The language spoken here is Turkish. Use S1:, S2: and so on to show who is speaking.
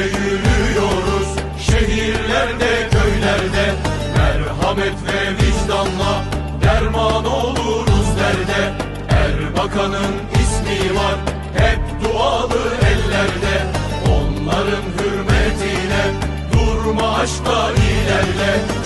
S1: gülüyoruz. Şehirlerde köylerde Merhamet ve vicdanla Derman oluruz derde. Erbakan'ın ismi var Hep dualı ellerde. Onların hürmetine Durma aşkla ilerle.